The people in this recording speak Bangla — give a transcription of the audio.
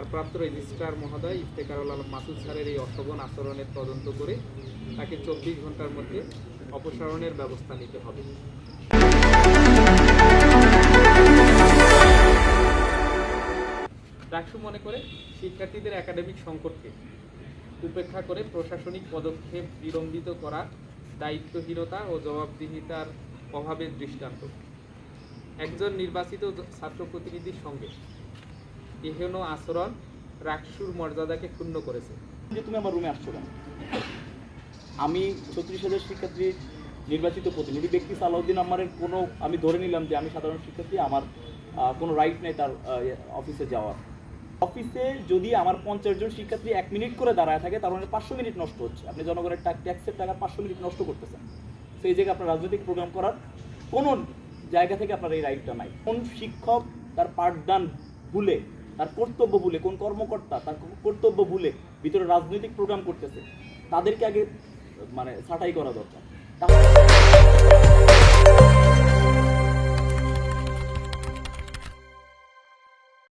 ভারপ্রাপ্ত রেজিস্ট্রার মহোদয় ইফতেকারুল আলম মাসুদ স্যারের এই অশোভন আচরণের তদন্ত করে তাকে চব্বিশ ঘণ্টার মধ্যে অপসারণের ব্যবস্থা নিতে হবে। ডাকসু মনে করে শিক্ষার্থীদের একাডেমিক সংকটকে উপেক্ষা করে প্রশাসনিক পদক্ষেপ বিলম্বিত করা দায়িত্বহীনতা ও জবাবদিহিতার অভাবের দৃষ্টান্ত। একজন নির্বাচিত ছাত্র প্রতিনিধির সঙ্গে এহেন আচরণ রাকসুর মর্যাদাকে ক্ষুণ্ণ করেছে। যে তুমি আমার রুমে আসছো কেন? আমি ছত্রিশ হাজার শিক্ষার্থী, নির্বাচিত প্রতিনিধি ব্যক্তি সালাউদ্দিন আমারের কোনো, আমি ধরে নিলাম যে আমি সাধারণ শিক্ষার্থী, আমার কোনো রাইট নেই তার অফিসে যাওয়ার। অফিসে যদি আমার পঞ্চাশ জন শিক্ষার্থী এক মিনিট করে দাঁড়ায় থাকে, তার মানে পাঁচশো মিনিট নষ্ট হচ্ছে। আপনি জনগণের ট্যাক্সের টাকা পাঁচশো মিনিট নষ্ট করতেছেন। সেই জায়গায় আপনার রাজনৈতিক প্রোগ্রাম করার কোনো জায়গা থেকে আপনার এই রাইটটা নাই। কোন শিক্ষক তার পাঠদান ভুলে তার কর্তব্য ভুলে, কোন কর্মকর্তা তার কর্তব্য ভুলে ভিতরে রাজনৈতিক প্রোগ্রাম করতেছে, তাদেরকে আগে মানে ছাঁটাই করা দরকার।